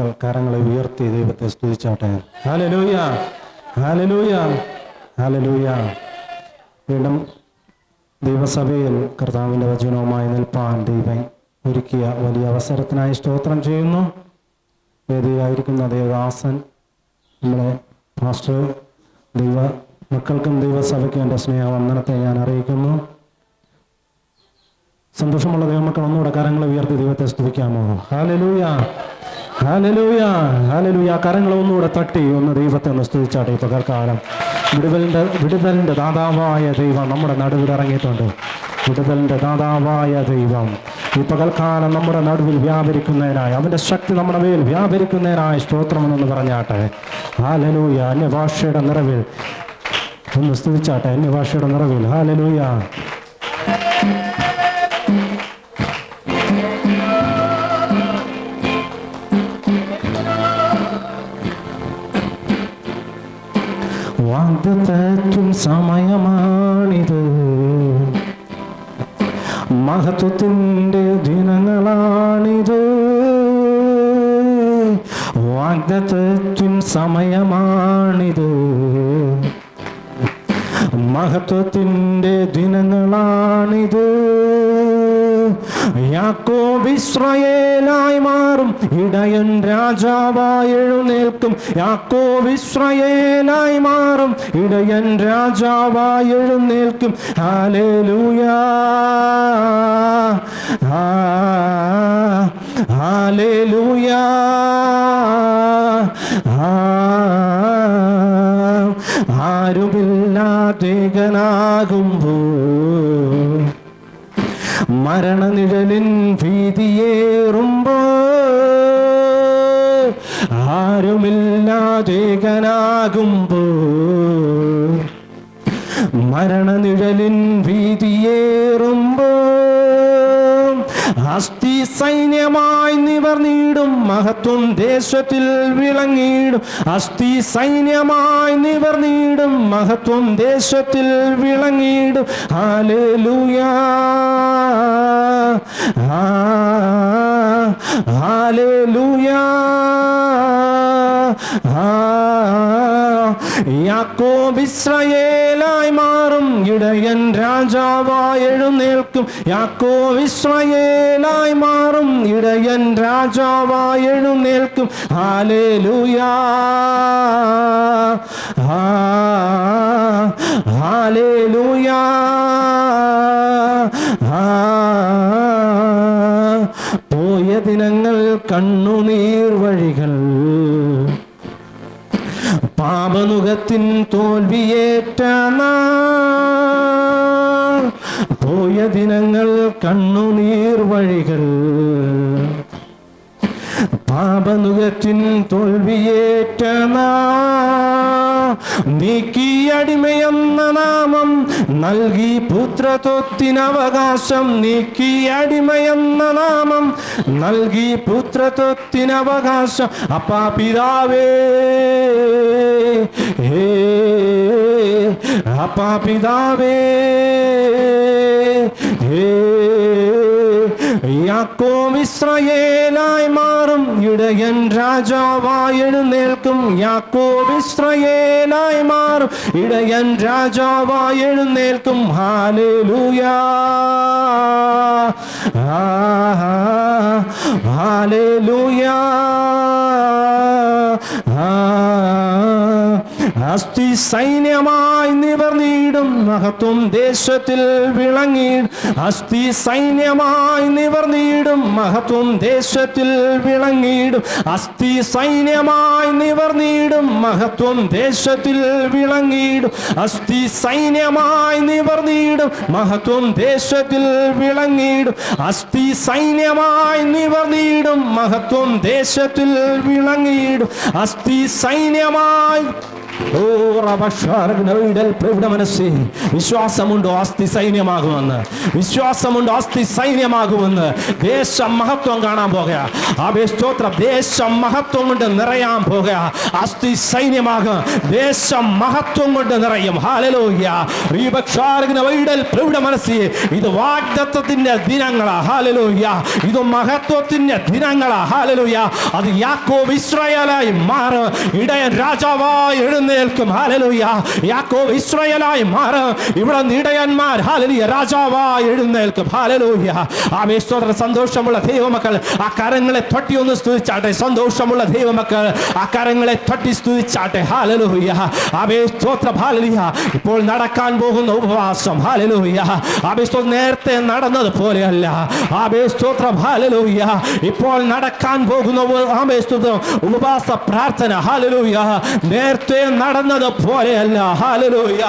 ദൈവമക്കൾ കരങ്ങളെ ഉയർത്തി ദൈവത്തെ സ്തുതിച്ചാട്ടെ. ഹാലലൂയ ഹാലലൂയ ഹാലലൂയ വീണ്ടും ദൈവസഭയിൽ കർത്താവിന്റെ വചനവുമായി നിൽപ്പാൻ ദൈവം ഒരുക്കിയ വലിയ അവസരത്തിനായി സ്തോത്രം ചെയ്യുന്നു. വേദിയായിരിക്കുന്ന ദേവദാസൻ നമ്മളെ മാസ്റ്റർ ദൈവ മക്കൾക്കും ദൈവസഭയ്ക്കും എന്റെ സ്നേഹവന്ദനത്തെ ഞാൻ അറിയിക്കുന്നു. സന്തോഷമുള്ള ദൈവമക്കൾ ഒന്നുകൂടെ കരങ്ങൾ ഉയർത്തി ദൈവത്തെ സ്തുതിക്കാമോ? ഹാലലൂയ ഹാലലൂയ കരങ്ങൾ ഒന്നുകൂടെ തട്ടി ഒന്ന് ദൈവത്തെ ഒന്ന് സ്തുതിച്ചാട്ടെ. ഈ പകൽക്കാലം വിടുതലിന്റെ വിടുതലിന്റെ ദാതാവായ ദൈവം നമ്മുടെ നടുവിൽ ഇറങ്ങിയിട്ടുണ്ട്. വിടുതലിന്റെ ദാതാവായ ദൈവം. ഈ പകൽക്കാലം നമ്മുടെ നടുവിൽ വ്യാപരിക്കുന്നതിനായി അവന്റെ ശക്തി നമ്മുടെ മേൽ വ്യാപരിക്കുന്നതിനായി സ്തോത്രമെന്നൊന്ന് പറഞ്ഞാട്ടെ. ഹാലലൂയ അന്യഭാഷയുടെ നിറവിൽ. ഒന്ന് സ്തുതിച്ചാട്ടെ അന്യഭാഷയുടെ നിറവിൽ. ഹാലലൂയ വാഗ്ദത്തത്തിൻ സമയമാണിത്. മഹത്വത്തിന്റെ ദിനങ്ങളാണിത്. വാഗ്ദത്തത്തിൻ സമയമാണിത്. മഹത്വത്തിന്റെ ദിനങ്ങളാണിത് യാക്കോബ് ഇസ്രയേലായി മാറും. ഇടയൻ രാജാവായി എഴുന്നേൽക്കും. യാക്കോബ് ഇസ്രയേലായി മാറും. ഇടയൻ രാജാവായി എഴുന്നേൽക്കും. ഹാലേലൂയാ ആ, ഹാലേലൂയാ ആ, ആരുമില്ലാതേകനാകുമ്പോൾ മരണനിഴലിൻ ഭീതിയേറുമ്പോ ആരുമില്ലാതേകനാകുമ്പോ മരണനിഴലിൻ ഭീതിയേറുമ്പോ അസ്ഥി സൈന്യമായി നിവർന്നിടും മഹത്വം ദേശത്തിൽ വിളങ്ങിടും അസ്ഥി സൈന്യമായി നിവർന്നിടും മഹത്വം ദേശത്തിൽ വിളങ്ങിടും ഹാലേലൂയാ ആ, ഹാലേലൂയാ ആ, യാക്കോബ് മാറും. ഇടയൻ രാജാവായി എഴുന്നേൽക്കും. യാക്കോബ് ഇസ്രയേലായി മാറും. ഇടയൻ രാജാവായി എഴുന്നേൽക്കും. ഹാലേലൂയാ. ആ, ഹാലേലൂയാ. ആ, പോയ ദിനങ്ങൾ കണ്ണുനീർ വഴികൾ. പാപനുഖത്തിൻ തോൽവിയേറ്റ പോയ ദിനങ്ങൾ കണ്ണുനീർ വഴികൾ. പാപനുഖത്തിൻ തോൽവിയേറ്റ നീക്കിയടിമയെന്ന നാമം നൽകി പുത്രത്വത്തിനവകാശം. നീക്കി അടിമയെന്ന നാമം നൽകി പുത്രത്വത്തിനവകാശം. അപ്പാ പിതാവേ ഹേ അപ്പാ പിതാവേ ഹേ. യാക്കോബ് ഇസ്രയേലായി മാറും. ഇടയൻ രാജാവായി എഴുന്നേൽക്കും. യാക്കോബ് ഇസ്രയേലായി മാറും. ഇടയൻ രാജാവായി എഴുന്നേൽക്കും. ഹാലേലൂയാ. ആ, ഹാലേലൂയാ. ആ, അസ്ഥി സൈന്യമായി നിവർന്നിടും മഹത്വം ദേശത്തിൽ വിളങ്ങി. അസ്ഥി സൈന്യമായി നിവർന്നിടും മഹത്വം ദേശത്തിൽ വിളങ്ങിടും അസ്ഥി സൈന്യമായി നിവർന്നിടും മഹത്വം ദേശത്തിൽ വിളങ്ങിടും അസ്ഥി സൈന്യമായി നിവർന്നിടും മഹത്വം ദേശത്തിൽ വിളങ്ങിടും അസ്ഥി സൈന്യമായി നിവർന്നിടും മഹത്വം ദേശത്തിൽ വിളങ്ങിയിടും അസ്ഥി സൈന്യമായി ഓ റബഷാരഗ്നവിടൽ പ്രവിട മനസ്സേ വിശ്വാസമുണ്ടോ അസ്ഥി സൈന്യമാകുമെന്ന്? വിശ്വാസമുണ്ട് ആസ്തി സൈന്യമാകുമെന്ന്? ദേശം മഹത്വം കാണാൻ പോകുക. ആബേ സ്തോത്ര. ദേശം മഹത്വം കൊണ്ട് നിറയാൻ പോകുക. അസ്ഥി സൈന്യമാകും. ദേശം മഹത്വം കൊണ്ട് നിറയും. ഹാലലോഹ്യ റീപക്ഷാരഗ്നവിടൽ പ്രവിട മനസ്സേ ഇത് വാഗ്ദത്തത്തിന്റെ ദിനങ്ങളാ. ഹാലലോഹ്യ ഇത് മഹത്വത്തിന്റെ ദിനങ്ങളാ. ഹാലലോഹ്യ അത് യാക്കോബ് ഇസ്രായേലായി മാറും. ഇടയൻ രാജാവായി എഴുന്നേൽക്കും ഹാലലൂയ യാക്കോബ് ഇസ്രയേലായി മാറും. ഇവിടെ നീടയന്മാർ ഹാലലിയ രാജാവായി എഴുന്നേൽക്കും. ഹാലലൂയ ആ സന്തോഷമുള്ള ദൈവമക്കൾ ആ കരങ്ങളെ തൊട്ടി ഒന്ന് സ്തുതിച്ചാട്ടെ. സന്തോഷമുള്ള ദൈവമക്കൾ ആ കരങ്ങളെ തൊട്ടി സ്തുതിച്ചാട്ടെ. ഹാലലൂയ ആമേ സ്തോത്ര. ഹാലലുയ ഇപ്പോൾ നടക്കാൻ പോകുന്ന ഉപവാസം. ഹാലലൂയ സ്തോത്രം നേരത്തെ നടന്നത് പോലെയല്ല. ആമേ സ്തോത്രം. ഹാലലൂയ ഇപ്പോൾ നടക്കാൻ പോകുന്ന ആമേ ഉപവാസ പ്രാർത്ഥന. ഹാലലൂയ നേരത്തെ നടന്നത് പോലെയല്ല ഹാലലൂയ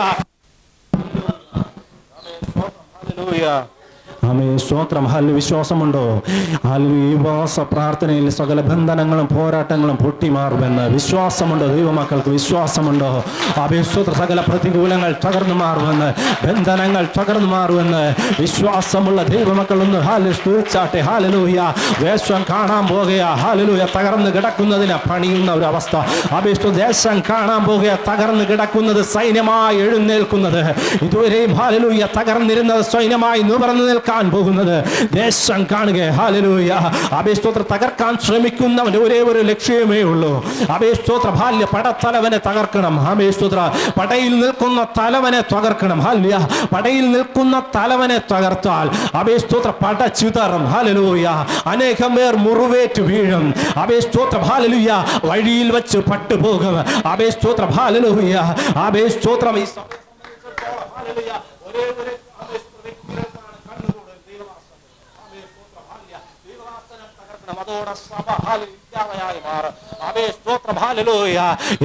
ആമേ സ്തോത്രം. ഹല്ല് വിശ്വാസമുണ്ടോ? ഈ ഉപവാസ പ്രാർത്ഥനയിൽ സകല ബന്ധനങ്ങളും പോരാട്ടങ്ങളും പൊട്ടിമാറുമെന്ന് വിശ്വാസമുണ്ടോ? ദൈവമക്കൾക്ക് വിശ്വാസമുണ്ടോ? ആമേ സ്തോത്ര. സകല പ്രതികൂലങ്ങൾ തകർന്നു മാറുമെന്ന് ബന്ധനങ്ങൾ തകർന്നു മാറുമെന്ന് വിശ്വാസമുള്ള ദൈവമക്കൾ ഒന്ന് ഹാൽ സ്തുതിച്ചാട്ടെ. ഹാലലൂഹ്യ വേഷം കാണാൻ പോകുക ഹാലലൂഹ്യ തകർന്നു കിടക്കുന്നതിനെ പണിയുന്ന ഒരു അവസ്ഥ അഭിസ്തു ദേശം കാണാൻ പോകുക തകർന്നു കിടക്കുന്നത് സൈന്യമായി എഴുന്നേൽക്കുന്നത്. ഇതുവരെയും ഹാലലൂഹ്യ തകർന്നിരുന്നത് സൈന്യമായി നിവർന്നു നിൽക്കാൻ പോകുന്നത്. ദേശം കാണുക. ഹാലലൂയ അഭിസ്തോത്ര തകർക്കാൻ ശ്രമിക്കുന്നവന് ഒരേ ഒരു ലക്ഷ്യമേ ഉള്ളൂ. അഭിസ്തോത്ര ബാല്യ പടത്തലവനെ തകർക്കണം. അഭിസ്തോത്ര പടയിൽ നിൽക്കുന്ന തലവനെ തകർക്കണം. ഹാലിയ പടയിൽ നിൽക്കുന്ന തലവനെ തകർത്താൽ അഭിസ്തോത്ര പട ചിതറും ഹാലലൂയ അനേകം പേർ മുറിവേറ്റ് വീഴും. അഭിസ്തോത്ര ഹാലലൂയ വഴിയിൽ വെച്ച് പട്ടുപോകും. അഭിസ്തോത്ര ഹാലലൂയ അഭിസ്തോത്രം ഈ സഭയെ സംബന്ധിച്ചിടത്തോളം ഹാലലൂയ ഒരേ ഒരു അഭിസ്തോത്ര വ്യക്തികൾക്കാണ് കണ്ണുകൂടൽ ദൈവദാസൻ അഭിസ്തോത്ര ഹാല്യ ദൈവദാസനെ തകർക്കണം അതോടെ സഭ ഹാലലൂയ ഇല്ലാതെയായി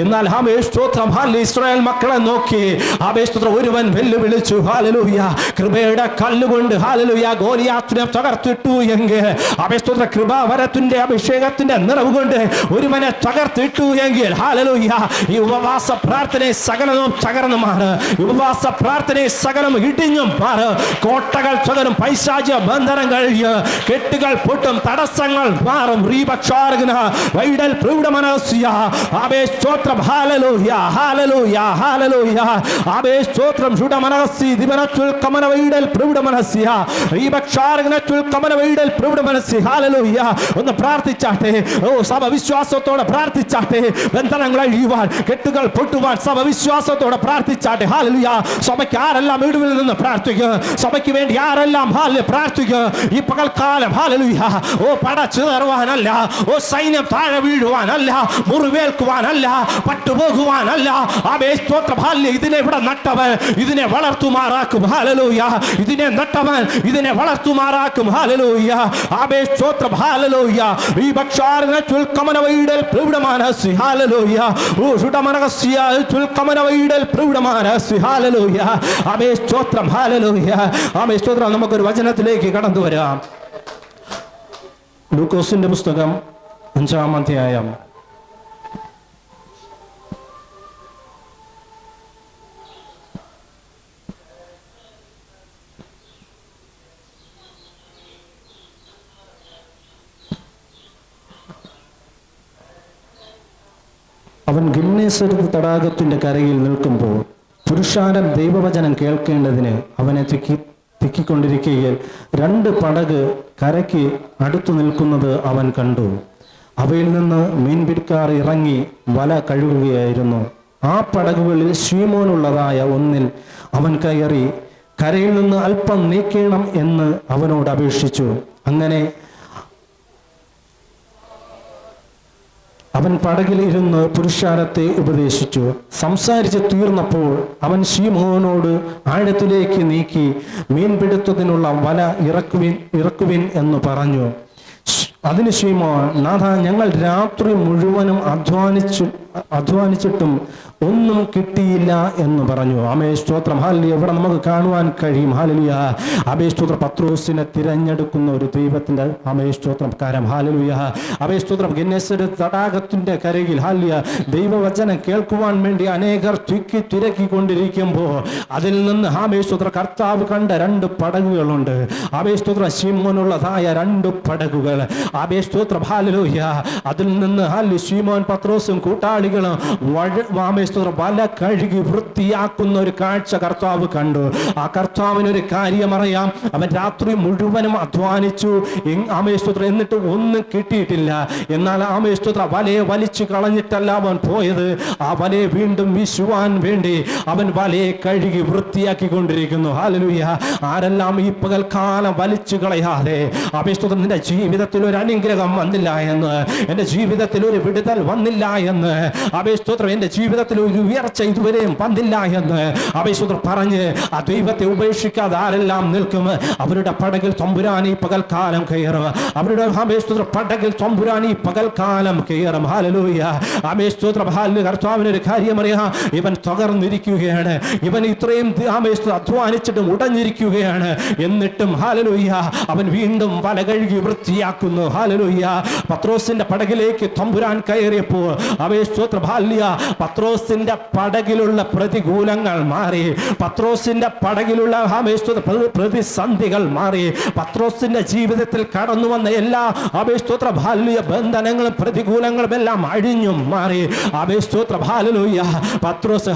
എന്നാൽ സ്തോത്രം ഇസ്രായേൽ മക്കളെ നോക്കി. അബേ സ്തോത്രം ഒരുവൻ വെല്ലുവിളിച്ചു ഹാലലൂയ കൃപയുടെ കല്ലുകൊണ്ട് ഹാലലൂയ ഗോലിയാത്തിനെ തകർത്തിട്ടു എങ്കിൽ. അബേ സ്തോത്ര കൃപാവരത്തിന്റെ അഭിഷേകത്തിന്റെ നിറവ് കൊണ്ട് ഒരുവനെ തകർത്തിട്ടു എങ്കിൽ. ഹാലലൂയ ഈ ഉപവാസ പ്രാർത്ഥന സകലവും തകർന്നു മാറ് ഈ ഉപവാസ പ്രാർത്ഥന സകലം ഇടിഞ്ഞും മാറ്. കോട്ടകൾ തകരും പൈശാചിക ബന്ധനം കഴിയ്. കെട്ടുകൾ പൊട്ടും തടസ്സങ്ങൾ മാറും. റീപക്ഷാർഗന വൈഡൽ പ്രൗഢമനസ്യ ആബേ സ്തോത്രം. ഹാലലൂയ ഹാലലൂയ ഹാലലൂയ ആബേ സ്തോത്രം. മനസ്സി ദിവനത്തുൽ കമന വൈഡൽ പ്രൗഢമനസ്യ റീപക്ഷാർഗനത്തുൽ കമന വൈഡൽ പ്രൗഢമനസ്യ ഹാലലൂയ ഒന്ന് പ്രാർത്ഥിച്ചാട്ടെ. ഓ സഭ വിശ്വാസത്തോടെ പ്രാർത്ഥിച്ചാട്ടെ. ബന്ധനങ്ങൾ അഴിയുവാൻ കെട്ടുകൾ പൊട്ടുവാൻ സഭ വിശ്വാസത്തോടെ പ്രാർത്ഥിച്ചാട്ടെ. ഹാലലുയ സഭയ്ക്ക് ആരെല്ലാം വീടുവിൽ നിന്ന് പ്രാർത്ഥിക്കുക സഭയ്ക്ക് വേണ്ടി ആരെല്ലാം ഹാലിൽ പ്രാർത്ഥിക്കുക ഈ പകൽക്കാലം ഹാലലുയ ഓ പടച്ചു തരുവാനല്ല ഓ സൈന്യം താഴെ വീഴുവാനല്ല. മുറിവേൽക്കുവാനല്ല പട്ടുപോകുവാനല്ല. ആബേ സ്തോത്രം ഹാല്യ ഇതിനെ ഇവിടെ നട്ടവൻ ഇതിനെ വളർത്തുമാറാക്കും. ഹാലലൂയ ഇതിനെ നട്ടവൻ ഇതിനെ വളർത്തുമാറാക്കും. ഹാലലൂയ ആബേ സ്തോത്രം ഹാലലൂയ ഈ ഭക്ഷാരന ചുൽക്കമന വൈഡൽ പ്രൗഢമാനസി ഹാലലൂയ ഓ ശുഡമനകസ്യ ചുൽക്കമന വൈഡൽ പ്രൗഢമാനസി ഹാലലൂയ ആബേ സ്തോത്രം. ഹാലലൂയ ആബേ സ്തോത്രം. നമുക്കൊരു വചനത്തിലേക്ക് കടന്നു വരാം. ലൂക്കോസിന്റെ പുസ്തകം അഞ്ചാം അധ്യായം. അവൻ ഗിന്നേശ്വരത്ത് തടാകത്തിന്റെ കരയിൽ നിൽക്കുമ്പോൾ പുരുഷാരം ദൈവവചനം കേൾക്കേണ്ടതിന് അവനെ തിക്കി തിക്കിക്കൊണ്ടിരിക്കുകയിൽ രണ്ട് പടക് കരയ്ക്ക് അടുത്തു നിൽക്കുന്നത് അവൻ കണ്ടു. അവയിൽ നിന്ന് മീൻപിടിക്കാർ ഇറങ്ങി വല കഴുകുകയായിരുന്നു. ആ പടകുകളിൽ ശീമോനുള്ളതായ ഒന്നിൽ അവൻ കയറി കരയിൽ നിന്ന് അല്പം നീക്കണം എന്ന് അവനോട് അപേക്ഷിച്ചു. അങ്ങനെ അവൻ പടകിലിരുന്ന് പുരുഷാരത്തെ ഉപദേശിച്ചു. സംസാരിച്ച് തീർന്നപ്പോൾ അവൻ ശ്രീമോഹനോട് ആഴത്തിലേക്ക് നീക്കി മീൻപിടുത്തത്തിനുള്ള വല ഇറക്കുവിൻ ഇറക്കുവിൻ എന്ന് പറഞ്ഞു. അതിന് ശ്രീമോഹൻ നാഥ ഞങ്ങൾ രാത്രി മുഴുവനും അധ്വാനിച്ചു അധ്വാനിച്ചിട്ടും ഒന്നും കിട്ടിയില്ല എന്ന് പറഞ്ഞു. ആമേ സ്തോത്രം. ഹാലിയ ഇവിടെ നമുക്ക് കാണുവാൻ കഴിയും. ഹാലലിയ അബേ സ്തോത്രം. പത്രോസിനെ തിരഞ്ഞെടുക്കുന്ന ഒരു ദൈവത്തിന്റെ അമേ സ്തോത്രം കാരം. ഹാലലിയ അബേ സ്തോത്രം. ഗന്നേശ്വര തടാകത്തിന്റെ കരയിൽ ഹാലിയ ദൈവവചനം കേൾക്കുവാൻ വേണ്ടി അനേകർ തിക്കി തിരക്കിക്കൊണ്ടിരിക്കുമ്പോൾ അതിൽ നിന്ന് ആമേ സ്തോത്ര കർത്താവ് കണ്ട രണ്ട് പടകുകളുണ്ട്. അബേ സ്തോത്ര. ശിമോനുള്ളതായ രണ്ട് പടകുകൾ. അബേ സ്തോത്ര. ഹാലലോഹ്യ അതിൽ നിന്ന് ഹാലി ശിമോൻ പത്രോസും കൂട്ടാളികളും വഴ ആമേ സ്തോത്രം വല കഴുകി വൃത്തിയാക്കുന്ന ഒരു കാഴ്ച കർത്താവ് കണ്ടു. ആ കർത്താവിന് ഒരു കാര്യം അറിയാം. അവൻ രാത്രി മുഴുവനും അധ്വാനിച്ചു. ആമേശ്വത്ര എന്നിട്ട് ഒന്നും കിട്ടിയിട്ടില്ല. എന്നാൽ ആമേശ്വത്ര വലയെ വലിച്ചു കളഞ്ഞിട്ടല്ല അവൻ പോയത്. ആ വലയെ വീണ്ടും വിശുവാൻ വേണ്ടി അവൻ വലയെ കഴുകി വൃത്തിയാക്കി കൊണ്ടിരിക്കുന്നു ഹാലലുയ്യ ആരെല്ലാം ഈ പകൽക്കാലം വലിച്ചു കളയാതെ ആമേശ്വത്ര നിന്റെ ജീവിതത്തിൽ ഒരു അനുഗ്രഹം വന്നില്ല എന്ന് എന്റെ ജീവിതത്തിൽ ഒരു വിടുതൽ വന്നില്ല എന്ന് ആമേശ്വത്രം എന്റെ ജീവിതത്തിൽ ഒരു ഉയർച്ച ഇതുവരെയും വന്നില്ല എന്ന് അഭിശുദ്ധർ പറഞ്ഞ് ആ ദൈവത്തെ ഉപേക്ഷിക്കാതെ ആരെല്ലാം നിൽക്കും? അവരുടെ പടകിൽ തമ്പുരാനി പകൽക്കാലം കയറും. അവരുടെ അപേസ്തോത്ര പടകിൽ തമ്പുരാനി പകൽക്കാലം കയറും. ഹാലലൂയ അപേസ്തോത്ര ഹാലിന് കർത്താവിന് ഒരു കാര്യം അറിയാം. ഇവൻ തകർന്നിരിക്കുകയാണ്. ഇവൻ ഇത്രയും ആമേശ്വര അധ്വാനിച്ചിട്ടും ഉടഞ്ഞിരിക്കുകയാണ് എന്നിട്ടും ഹാലലൂയ അവൻ വീണ്ടും വല കഴുകി വൃത്തിയാക്കുന്നു. ഹാലലൂയ പത്രോസിന്റെ പടകിലേക്ക് തമ്പുരാൻ കയറിയപ്പോൾ അവയെ സ്തോത്ര ബാല്യ പത്രോസിന്റെ പടകിലുള്ള പ്രതികൂലങ്ങൾ മാറി. പത്രോസിന്റെ പടകിലുള്ള പ്രതിസന്ധികൾ മാറി. പത്രോസിന്റെ ജീവിതത്തിൽ കടന്നു വന്ന എല്ലാ അപേസ്തോത്ര ബാല്യ ബന്ധനങ്ങളും പ്രതികൂലങ്ങളും എല്ലാം അഴിഞ്ഞും മാറി. അപേസ്തോത്ര ബാലലൂയ പത്രോസ്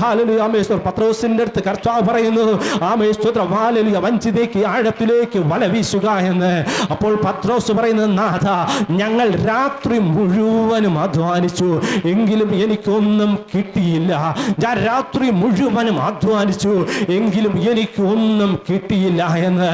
പത്രോസിന്റെ അടുത്ത് കർത്താവ് പറയുന്നു ആമേശ്വത്ര ബാലലൂയ വഞ്ചിതേക്ക് ആഴത്തിലേക്ക് വല വീശുക എന്ന്. അപ്പോൾ പത്രോസ് പറയുന്നത് നാഥ ഞങ്ങൾ രാത്രി മുഴുവനും അധ്വാനിച്ചു. എങ്കിലും എനിക്കൊന്നും കിട്ടിയില്ല. ഞാൻ രാത്രി മുഴുവനും അധ്വാനിച്ചു എങ്കിലും എനിക്ക് ഒന്നും കിട്ടിയില്ല എന്ന്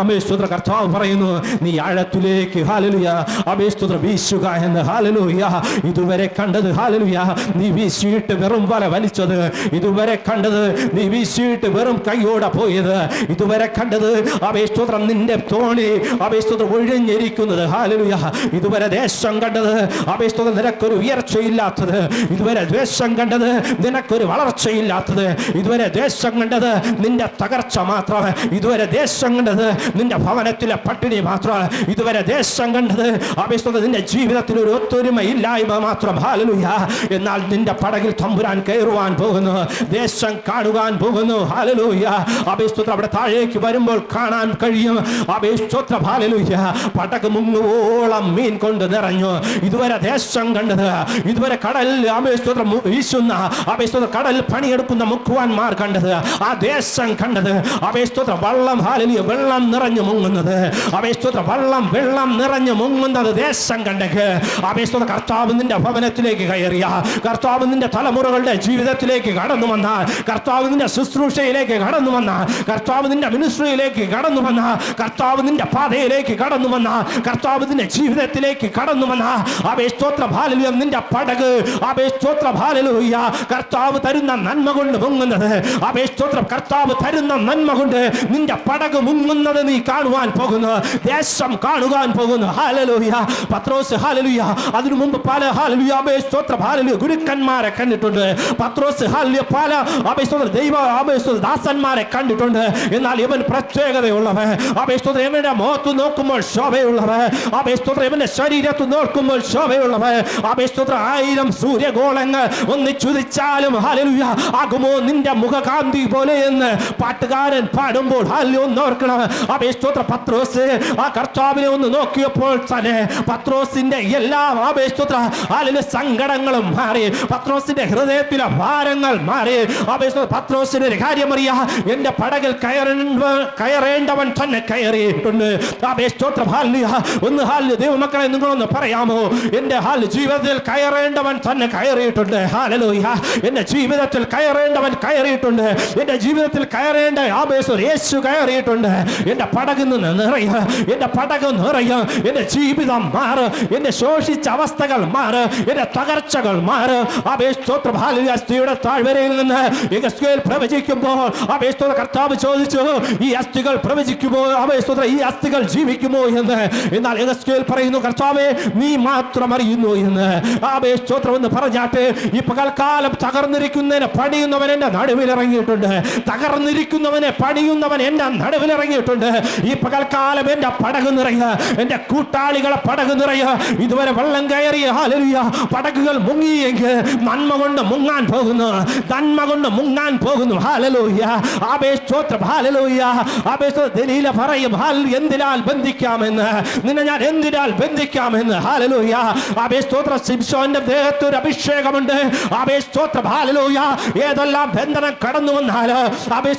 അമേശ്വത്ര കർത്താവ് പറയുന്നു നീ ആഴത്തിലേക്ക് ഹാലലുയ അമേശ്വത്ര വീശുക എന്ന്. ഹാലലുയ ഇതുവരെ കണ്ടത് ഹാലലുയ നീ വീശിയിട്ട് വെറും വല വലിച്ചത്. ഇതുവരെ കണ്ടത് നീ വീശിയിട്ട് വെറും കൈയോടെ പോയത്. ഇതുവരെ കണ്ടത് അപേസ്തോത്രം നിന്റെ തോണി അപേസ്തോത്രം ഒഴിഞ്ഞിരിക്കുന്നത്. ഹാലലുയ ഇതുവരെ ദേശം കണ്ടത് അപേസ്തോത്രം നിരക്കൊരു ഉയർച്ചയില്ലാത്തത്. ഇതുവരെ ദ്വേഷം കണ്ടത് നിനക്കൊരു വളർച്ചയില്ലാത്തത്. ഇതുവരെ ദേശം കണ്ടത് നിന്റെ തകർച്ച മാത്രം. ഇതുവരെ ദേശം കണ്ടത് നിന്റെ ഭവനത്തിലെ പട്ടിണി മാത്രം. ഇതുവരെ ദേശം കണ്ടത് അപേക്ഷിച്ചത് നിന്റെ ജീവിതത്തിൽ ഒരു ഒത്തൊരുമ ഇല്ലായ്മ മാത്രം. ഹാലലുയ. എന്നാൽ നിന്റെ പടകിൽ തമ്പുരാൻ കയറുവാൻ പോകുന്നു. ദേശം കാണുവാൻ പോകുന്നു. ഹാലലൂയ. അഭിസ്തുത അവിടെ താഴേക്ക് വരുമ്പോൾ കാണാൻ കഴിയും. അപേക്ഷിച്ച ഹാലലൂയ. പടക് മുങ്ങുവോളം മീൻ കൊണ്ട് നിറഞ്ഞു. ഇതുവരെ ദേശം കണ്ടത്. ഇതുവരെ കടലിൽ അപേക്ഷിച്ച വീശുന്ന അപേക്ഷിച്ച കടൽ പണിയെടുക്കുന്ന മുക്കുവാൻമാർ കണ്ടത് ആ ദേശം കണ്ടത് അപേക്ഷിച്ച വള്ളം ഹാലലിയ വെള്ളം നിറഞ്ഞു മുങ്ങുന്നത് അപേക്ഷിച്ച വള്ളം വെള്ളം നിറഞ്ഞു മുങ്ങുന്നത് ദേശം കണ്ടെങ്കിൽ അപേക്ഷിച്ച കർത്താവ് നിന്റെ ഭവനത്തിലേക്ക് കയറിയ. കർത്താവ് നിന്റെ തലമുറകളുടെ ജീവിതത്തിലേക്ക് കടന്നു വന്ന. കർത്താവ് നിന്റെ ശുശ്രൂഷയിലേക്ക് കടന്നു വന്ന. കർത്താവ് നിന്റെ മിനിസ്ട്രിയിലേക്ക് കടന്നു വന്ന. കർത്താവ് നിന്റെ പാതയിലേക്ക് കടന്നു വന്ന. കർത്താവ് നിന്റെ ജീവിതത്തിലേക്ക് കടന്നു വന്ന. അപേ സ്തോത്ര ഭാലലുയ നിന്റെ പടക്. അപേ സ്തോത്ര ഭാലലുയ കർത്താവ് തരുന്ന നന്മ കൊണ്ട് മുങ്ങുന്നത് അപേ സ്തോത്രം കർത്താവ് തരുന്ന നന്മ കൊണ്ട് നിന്റെ പടക് മുങ്ങുന്നത് നീ കാണുവാൻ പോകുന്നു. ദേശം കാണുവാൻ പോകുന്നു. ഹാലലുയ പത്രോസ് ഹാലലുയ അതിനു മുമ്പ് പല ഹാലലുയ അപേ ഹാലലുയ ഗുരുക്കന്മാരെ കണ്ടിട്ടുണ്ട്. പത്രോസ് ഹാലലുയ പല അപേ സ്തോത്ര ദൈവ അപേ സ്തോത്ര ദാസന്മാരെ കണ്ടിട്ടുണ്ട്. എന്നാൽ ഇവൻ പ്രത്യേകതയുള്ളവൻ. അപേ സ്തോത്ര ഇവന്റെ മുഖത്ത് നോക്കുമ്പോൾ ശോഭയുള്ളവൻ. അപേ സ്തോത്ര ഇവന്റെ ശരീരത്ത് നോക്കുമ്പോൾ ശോഭയുള്ളവൻ. അപേ സ്തോത്ര ആയിരം സൂര്യഗോളങ്ങൾ ഒന്നിച്ചുതിച്ചാലും ഹലലുയ ആകുമോ നിന്റെ മുഖകാന്തി പോലെ എന്ന് പാട്ടുകാരൻ പാടുമ്പോൾ ഹാലി ഒന്ന് ഓർക്കണം. അപേക്ഷോത്ര പത്രോസ്. ആ കർത്താവിനെ ഒന്ന് നോക്കിയപ്പോൾ തന്നെ പത്രോസിന്റെ എല്ലാ അപേക്ഷോത്ര ഹാലിലെ സങ്കടങ്ങളും മാറി. പത്രോസിന്റെ ഹൃദയത്തിലെ ഭാരങ്ങൾ മാറി. അപേക്ഷ പത്രോസിന് ഒരു കാര്യം അറിയാ. എന്റെ പടകിൽ കയറേണ്ട കയറേണ്ടവൻ തന്നെ കയറിയിട്ടുണ്ട്. അപേക്ഷോത്രം ഹാലിയ ഒന്ന് ഹാലിയ ദൈവമക്കളെ നിങ്ങളൊന്ന് പറയാമോ? എന്റെ ഹാൽ ജീവിതത്തിൽ കയറേണ്ടവൻ തന്നെ കയറിയിട്ടുണ്ട്. ഹാലലൂയ എന്റെ ജീവിതത്തിൽ കയറേണ്ടവൻ കയറിയിട്ടുണ്ട്. എന്റെ ജീവിതത്തിൽ കയറേണ്ട ആവേശം യേശു കയറിയിട്ടുണ്ട്. എന്റെ പടകിൽ നിന്ന് നിറയ എന്റെ പടക് നിറയ എന്റെ ജീവിതം മാറ് എന്റെ ശോഷിച്ച അവസ്ഥകൾ മാറ് എന്റെ തകർച്ചകൾ മാറ്. അപേക്ഷോത്ര ഭാലിയുടെ താഴ്വരയിൽ നിന്ന് യഗസ്കേൽ പ്രവചിക്കുമ്പോൾ അപേക്ഷോത്ര കർത്താവ് ചോദിച്ചു ഈ അസ്ഥികൾ പ്രവചിക്കുമോ? അപേക്ഷോത്ര ഈ അസ്ഥികൾ ജീവിക്കുമോ എന്ന്? എന്നാൽ യഗസ്കേൽ പറയുന്നു കർത്താവേ നീ മാത്രം അറിയുന്നു എന്ന്. അപേക്ഷോത്രം എന്ന് പറഞ്ഞാട്ട് ഈ പകൽക്കാല പകൽക്കാലം തകർന്നിരിക്കുന്നതിനെ പണിയുന്നവൻ എന്റെ നടുവിൽ ഇറങ്ങിയിട്ടുണ്ട്. തകർന്നിരിക്കുന്നവനെ പണിയുന്നവൻ എന്റെ നടുവിൽ ഇറങ്ങിയിട്ടുണ്ട്. ഈ പകൽക്കാലം എന്റെ പടക് നിറയുക. എന്റെ കൂട്ടാളികളെ പടക് നിറയുക. ഇതുവരെ വെള്ളം കയറിയ ഹാലലുയ പടകുകൾ മുങ്ങിയെങ്കിൽ നന്മ കൊണ്ട് മുങ്ങാൻ പോകുന്നു. നന്മ കൊണ്ട് മുങ്ങാൻ പോകുന്നു. ഹാലലൂയ ആബേ സ്തോത്രം. ഹാലലൂയ ആബേ ദലീല പറയും ഹാൽ എന്തിനാൽ ബന്ധിക്കാമെന്ന്? നിന്നെ ഞാൻ എന്തിനാൽ ബന്ധിക്കാമെന്ന്? സ്തോത്ര. സിംസോന്റെ ദേഹത്ത് ഒരു അഭിഷേകമുണ്ട്. ആബേ സ്തോത്രം. ഏതെല്ലാം ബന്ധനം കടന്നു വന്നാൽ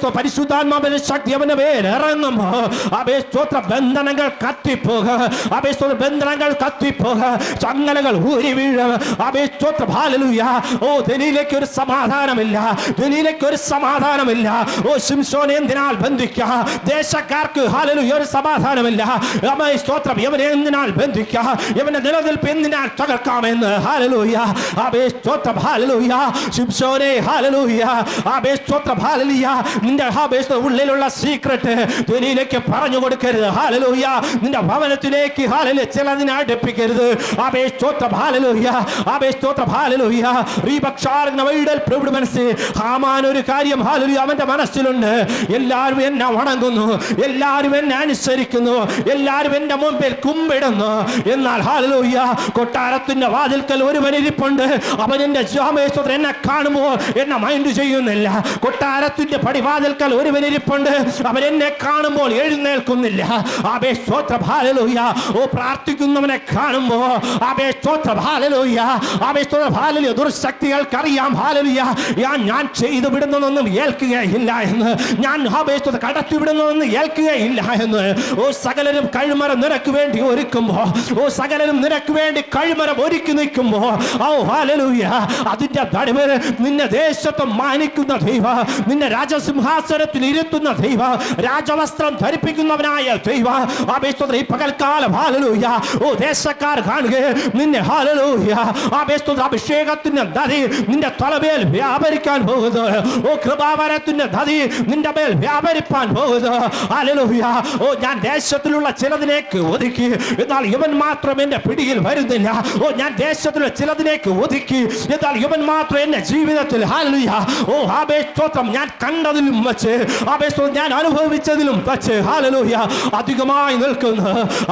പരിശുദ്ധാത്മാവിന്റെ ശക്തി അവന്റെ മേൽ ഇറങ്ങുമ്പോ ആബേ സ്തോത്ര ബന്ധനങ്ങൾ കത്തിപ്പോക. അപേസ്തോത്ര ബന്ധനങ്ങൾ കത്തിപ്പോക. ചങ്ങലകൾ ഊരി വീഴും. അപേസ്തോത്ര സ്തോത്രം. ഹാലലൂയ ഓ ദലിയിലേക്ക് ഒരു സമാധാനമില്ല. ദലിയിലേക്ക് ഒരു സമാധാനമില്ല. ഓ ശിംസോനെ എന്തിനാൽ ബന്ധിക്കുക ദേശക്കാർക്ക് ഹാലലൂയ ഒരു സമാധാനമില്ല. സ്തോത്രം. ഇവനെ എന്തിനാൽ ബന്ധിക്കുക ഇവന്റെ നിലനിൽപ്പ് എന്തിനാൽ തകർക്കാമെന്ന് ഹാലലൂയ അപേ സ്തോത്രം. ഹാലലൂയ ശിംസോനെ ഹാലലൂയ. ആബേ സ്തോത്രം ഹാലലൂയ. നിന്റെ ഹാബേ ഉള്ളിലുള്ള സീക്രട്ട് ധ്വനിയിലേക്ക് പറഞ്ഞു കൊടുക്കരുത്. ഹാലലൂയ. നിന്റെ ഭവനത്തിലേക്ക് ഹാലലു ചിലതിനെ അടുപ്പിക്കരുത്. ആബേ സ്തോത്രം ഹാലലൂയ. ആബേ സ്തോത്രം ഹാലലൂയ. പ്രവിഡ് മനസ്സ്. ഹാമാൻ ഒരു കാര്യം ഹാലലൂയ അവന്റെ മനസ്സിലുണ്ട്. എല്ലാവരും എന്നെ വണങ്ങുന്നു. എല്ലാവരും എന്നെ അനുസരിക്കുന്നു. എല്ലാവരും എന്റെ മുമ്പിൽ കുമ്പിടുന്നു. എന്നാൽ ഹാലലൂയ കൊട്ടാരത്തിന്റെ വാതിൽക്കൽ ഒരു ഇരിപ്പുണ്ട്. അവൻ എന്റെ ജാമേശ്വരൻ എന്നെ കാണുമോ? എന്നെ മൈൻഡ് ചെയ്യുന്നില്ല. കൊട്ടാരത്തിന്റെ പടിവാതിൽക്കൽ ഒരുവനിരിപ്പുണ്ട്. എന്നെ കാണുമ്പോൾ എഴുന്നേൽക്കുന്നില്ല. ആബേ സ്തോത്ര. ഹാലലൂയ ഓ പ്രാർത്ഥിക്കുന്നവനെ കാണുമ്പോ. ആബേ സ്തോത്ര. ഹാലലൂയ ആബേ സ്തോത്ര. ഹാലലൂയ ദുർശക്തികൾക്കറിയാം. ഹാലലൂയ ഞാൻ ഞാൻ ചെയ്തു വിടുന്നതൊന്നും ഏൽക്കുകയില്ല എന്ന്. ഞാൻ ആബേ സ്തോത്ര. കടത്തി വിടുന്നതൊന്നും ഏൽക്കുകയില്ല എന്ന്. ഓ സകലരും കഴിമറ നിനക്ക് വേണ്ടി ഒരുക്കുമ്പോ. ഓ സകലരും നിനക്ക് വേണ്ടി കഴിമറ ഒരുക്കി നിൽക്കുമ്പോ. ഓ ഹാലലൂയ അതിന്റെ നടുവിൽ നിന്നെ ദേശത്ത് മാനിക്കുന്ന ദൈവ നിന്നെ രാജസിംഹാസനത്തിൽ ഇരുത്തുന്ന ദൈവ രാജവസ്ത്രം ധരിപ്പിക്കുന്നവനായ ദൈവ. ആബേസ്തോത്ര ഈ പകൽക്കാലം ഹാലലൂയ ഓ ദേശക്കാർ കാണുക നിന്നെ ഹാലലൂയ ആബേസ്തോത്ര അഭിഷേകത്തിന്റെ നദി നിന്റെ തലമേൽ വ്യാപരിക്കാൻ പോകുന്നത് ഓ കൃപാവരത്തിന്റെ നദി നിന്റെ മേൽ വ്യാപരിപ്പാൻ പോകുന്നത് ഹാലലൂയ ഓ ഞാൻ ദേശത്തിലുള്ള ചിലതിലേക്ക് ഒതുക്കി എന്നാൽ ഇവൻ മാത്രം എന്റെ പിടിയിൽ വരുന്നില്ല. ഓ ഞാൻ ദേശത്തിലുള്ള ചിലതിലേക്ക് ഒതുക്കി എന്നാൽ ഇവൻ മാത്രം എന്റെ ജീവിതത്തിൽ ഹാലലൂയ ഓ ആബേ സ്തോത്രം ഞാൻ കണ്ടതിലും വച്ച് ആബേസ്തോത്രം ഞാൻ അനുഭവിച്ചതിലും വച്ച് ഹാലലൂയ അധികമായി നിൽക്കുന്ന.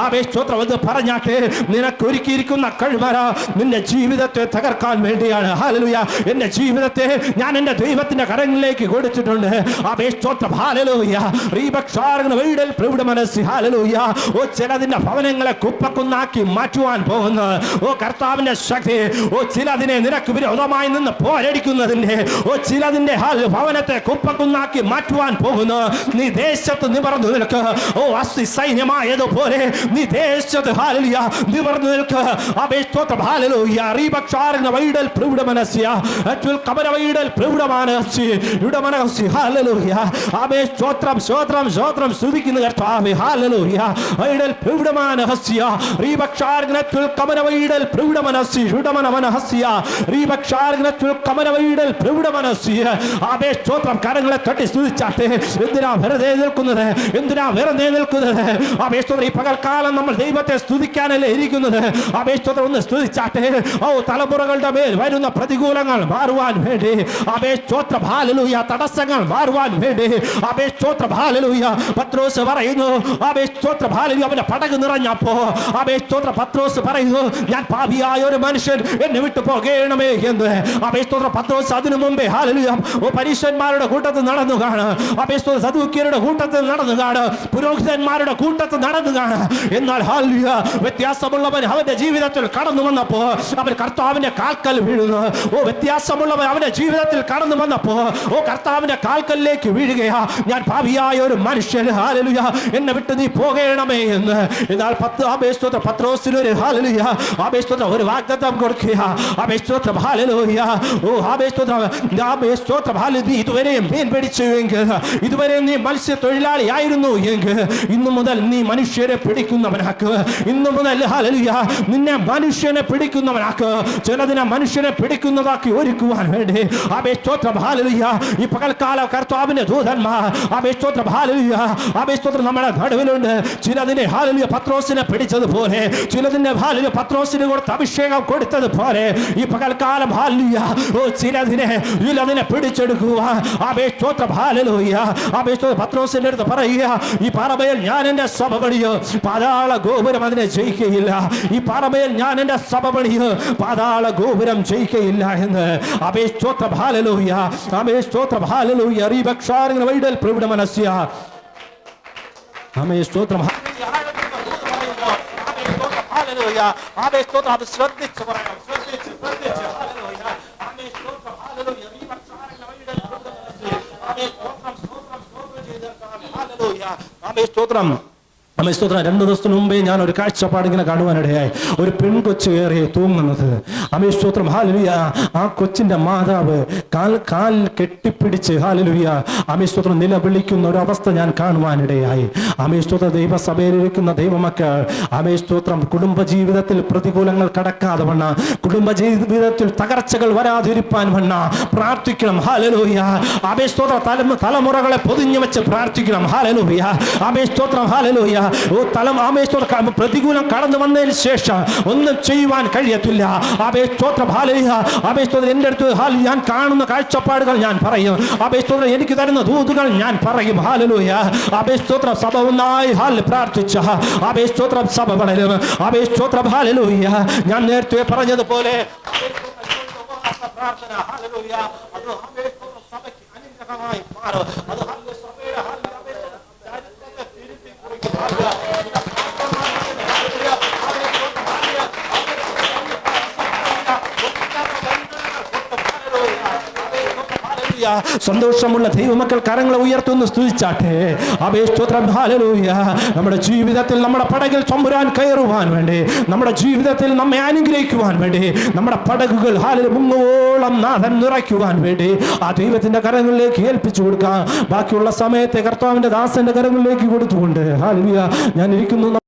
ആബേ സ്തോത്രം എന്ന് പറഞ്ഞാട്ടെ നിനക്കൊരുക്കിയിരിക്കുന്ന കഴിവര നിന്റെ ജീവിതത്തെ തകർക്കാൻ വേണ്ടിയാണ്. ഹാലലൂയ എന്റെ ജീവിതത്തെ ഞാൻ എന്റെ ദൈവത്തിന്റെ കരങ്ങളിലേക്ക് കൊടുത്തിട്ടുണ്ട്. ആബേ സ്തോത്രം ഹാലലൂയ റീപക്ഷാരങ്ങൾ വീടൽ പ്രവിട മനസ്സി ഹാലലൂയ ഓ ചിലതിന്റെ ഭവനങ്ങളെ കുപ്പക്കുന്നാക്കി മാറ്റുവാൻ പോകുന്നു. ഓ കർത്താവിന്റെ ശക്തി ഓ ചിലതിനെ നിനക്ക് വിരോധമായി നിന്ന് പോരടിക്കുന്നതിന്റെ ഓ ചിലതിന്റെ ഹാൽ ഭവനത്തെ കുപ്പക്കുന്നാക്കി മാറ്റുവാൻ പോകുന്നു നീ ദേശത്ത് നിവർന്നു നിൽക്ക്. ഓ അസ്ഥി സൈന്യമായതുപോലെ നീ ദേശത്ത് ഹാലിയ നിവർന്നു നിൽക്ക്. അപേക്ഷോത്ര ഹാലലൂയ. റീപക്ഷാരന വൈഡൽ പ്രൗഢ മനസ്യ അറ്റുൽ കബര വൈഡൽ പ്രൗഢ മനസ്സി ഇവിടെ മനസ്സി ഹാലലൂയ സ്തോത്രം സ്തോത്രം സ്തോത്രം സ്തുതിക്കുന്ന കർത്താവ് ഹാലലൂയ. വൈഡൽ മനഹസ്യ മനസ്യ റീപക്ഷാരനത്തുൽ കബര വൈഡൽ പ്രൗഢ മനസ്സി രുടമന മനഹസ്യ റീപക്ഷാരനത്തുൽ സ്തോത്രം കരങ്ങളെ തട്ടി സ്തുതിച്ചാട്ടെ. എന്തിനാ വെറുതെ നിൽക്കുന്നത്? എന്തിനാ വെറുതെ നിൽക്കുന്നത്? സ്തോത്രം ഈ പകൽക്കാലം നമ്മൾ ദൈവത്തെ സ്തുതിക്കാനല്ലേ ഇരിക്കുന്നത്? അപേക്ഷോത്രം ഒന്ന് സ്തുതിച്ചാട്ടെ. ഓ തലമുറകളുടെ മേൽ വരുന്ന പ്രതികൂലങ്ങൾ മാറുവാൻ വേണ്ടി. അപേക്ഷോത്ര ഭാലലൂയ തടസ്സങ്ങൾ മാറുവാൻ വേണ്ടി. അപേക്ഷോത്ര ഭാലലൂയ പത്രോസ് പറയുന്നു. അപേക്ഷോത്ര ഹാലലൂയ അവന്റെ പടക് നിറഞ്ഞപ്പോ അപേക്ഷോത്ര പത്രോസ് പറയുന്നു ഞാൻ പാപിയായ ഒരു മനുഷ്യൻ എന്നെ വിട്ടു പോകേണമേ എന്ന്. ആബേ സ്തോത്ര പത്രോസ് അതിനു മുമ്പേ ഹാലലുയാം ഓ പരീക്ഷന്മാരുടെ കൂട്ടത്തിൽ നടന്നു കാണ്. അപേസ്തോത്ര സദുക്കിയരുടെ കൂട്ടത്തിൽ നടന്നു കാണ്. പുരോഹിതന്മാരുടെ കൂട്ടത്തിൽ നടന്നു കാണ്. എന്നാൽ ഹാലുയ വ്യത്യാസമുള്ളവൻ അവന്റെ ജീവിതത്തിൽ കടന്നു വന്നപ്പോ അവൻ കർത്താവിന്റെ കാൽക്കൽ വീഴുന്നു. ഓ വ്യത്യാസമുള്ളവൻ അവന്റെ ജീവിതത്തിൽ കടന്നു വന്നപ്പോ ഓ കർത്താവിന്റെ കാൽക്കലിലേക്ക് വീഴുകയാ. ഞാൻ ഭാവിയായ ഒരു മനുഷ്യൻ ഹാലലുയ എന്നെ വിട്ട് നീ പോകണമേ എന്ന്. എന്നാൽ പത്ത് ആപേസ്തോത്ര പത്രോസിന് ഒരു ഹാലലുയ ആപേസ്തോത്ര ഒരു വാഗ്ദത്തം കൊടുക്കുക ആബേസ്തോത്ര ഹാലലുയ ഓ ആബേസ്തോത്ര ആബേസ്തോത്ര ഹാല നീ ഇതുവരെ മീൻ പിടിച്ചു എങ്കിൽ ഇതുവരെ നീ മത്സ്യത്തൊഴിലാളി ആയിരുന്നു എങ്കിൽ ഇന്നു മുതൽ നീ മനുഷ്യരെ പിടിക്കുന്നവനാക്ക്. ഇന്നു മുതൽ നിന്നെ മനുഷ്യനെ പിടിക്കുന്നവനാക്ക്. ചിലതിനെ മനുഷ്യനെ പിടിക്കുന്നതാക്കി ഒരുക്കുവാൻ വേണ്ടി. ആബേ സ്തോത്രം ഹാലലുയ. ഈ പകൽക്കാല കർത്താവിന്റെ ദൂതന്മാർ ആബേ സ്തോത്രം ഹാലലുയ. ആബേ സ്തോത്രം നമ്മുടെ നടുവിലുണ്ട്. ചിലതിനെ ഹാലലിയ പത്രോസിനെ പിടിച്ചതുപോലെ ചിലതിന്റെ ഹാലലുയ പത്രോസിന് കൊടുത്ത അഭിഷേകം കൊടുത്തതുപോലെ ഈ പകൽ പകൽക്കാലം ഹാലുയ ഓ ചിലതിനെ ചിലതിനെ പിടിച്ചെടുക്കുക അപേക്ഷോത്ര ഹാലലൂയ അപേക്ഷ പത്രോസിന്റെ അടുത്ത് പറയുക ഈ പാറമേൽ ഞാൻ എന്റെ സഭ പണിയോ. പാതാള ഗോപുരം അതിനെ ജയിക്കുകയില്ല ഈ പാറമേൽ ഞാൻ എന്റെ സഭ പണിയോ. പാതാള ഗോപുരം ജയിക്കുകയില്ല എന്ന്. അപേക്ഷോത്ര ഹാലലൂയ അപേക്ഷോത്ര ഹാലലൂയ റീഭക്ഷാരങ്ങൾ വൈഡൽ പ്രവിട മനസ്സിയ അമേ സ്തോത്രം. ആമേ സ്തോത്രം. അത് ശ്രദ്ധിച്ച് പറയണം. ശ്രദ്ധിച്ച് ശ്രദ്ധിച്ച്. ఆమె స్తోత్రం ആമേ സ്തോത്രം. രണ്ട് ദിവസത്തിന് മുമ്പേ ഞാൻ ഒരു കാഴ്ചപ്പാട് ഇങ്ങനെ കാണുവാനിടയായി. ഒരു പെൺകൊച്ചു കയറി തൂങ്ങുന്നത്. അമ്മ സ്തോത്രം. ഹാലലുയ ആ കൊച്ചിന്റെ മാതാവ് കാൽ കാൽ കെട്ടിപ്പിടിച്ച് ഹാലലുയ അമ്മ സ്തോത്രം. നിലവിളിക്കുന്ന ഒരു അവസ്ഥ ഞാൻ കാണുവാനിടയായി. അമ്മ സ്തോത്ര. ദൈവസഭയിലിരിക്കുന്ന ദൈവമക്കൾ. അമ്മ സ്തോത്രം. കുടുംബ ജീവിതത്തിൽ പ്രതികൂലങ്ങൾ കടക്കാതെ വണ്ണ കുടുംബ ജീവിതത്തിൽ തകർച്ചകൾ വരാതിരിപ്പാൻ വണ്ണ പ്രാർത്ഥിക്കണം. ഹാലലൂയ അമേ സ്തോത്ര. തലമു തലമുറകളെ പൊതിഞ്ഞു വെച്ച് പ്രാർത്ഥിക്കണം. ഹാലലൂയ അമേ സ്തോത്രം. ഹാലലൂയ ഓ തലം ആമേ സ്തോത്ര പ്രതികൂലം കടന്നു വന്നതിന് ശേഷം ഒന്നും ചെയ്യുവാൻ കഴിയത്തില്ല. ആമേ സ്തോത്രം ഹാലലൂയ ആമേ സ്തോത്രം എന്റെ അടുത്ത് ഹാൽ ഞാൻ കാണുന്ന കാഴ്ചപ്പാടുകൾ ഞാൻ പറയും. ആമേ സ്തോത്രം എനിക്ക് തരുന്ന ദൂതുകൾ ഞാൻ പറയും. ഹാലലൂയ. ആമേ സ്തോത്രം സഭ ഒന്നായി ഹാൽ പ്രാർത്ഥിച്ച. ആമേ സ്തോത്രം സഭ വളരും. ആമേ സ്തോത്രം ഞാൻ നേരത്തെ പറഞ്ഞതുപോലെ പ്രാർത്ഥന. ഹാലലൂയ. അത് ആമേ സ്തോത്രം സഭയ്ക്ക് അനുഗ്രഹമായി അത് സന്തോഷമുള്ള ദൈവമക്കൾ കരങ്ങളെ ഉയർത്തുന്നു. സ്തുതിച്ചാട്ടെ. അബേ സ്തോത്രം. ഹാലലൂയ നമ്മുടെ ജീവിതത്തിൽ നമ്മുടെ പടകിൽ ചമ്പുരാൻ കയറുവാൻ വേണ്ടി നമ്മുടെ ജീവിതത്തിൽ നമ്മെ അനുഗ്രഹിക്കുവാൻ വേണ്ടി നമ്മുടെ പടകുകൾ ഹാലിൽ മുങ്ങുവോളം നാഥൻ നിറയ്ക്കുവാൻ വേണ്ടി ആ ദൈവത്തിന്റെ കരങ്ങളിലേക്ക് ഏൽപ്പിച്ചു കൊടുക്കാം. ബാക്കിയുള്ള സമയത്തെ കർത്താവിന്റെ ദാസന്റെ കരങ്ങളിലേക്ക് കൊടുത്തുകൊണ്ട്. ഹാലിയ ഞാൻ ഇരിക്കുന്നു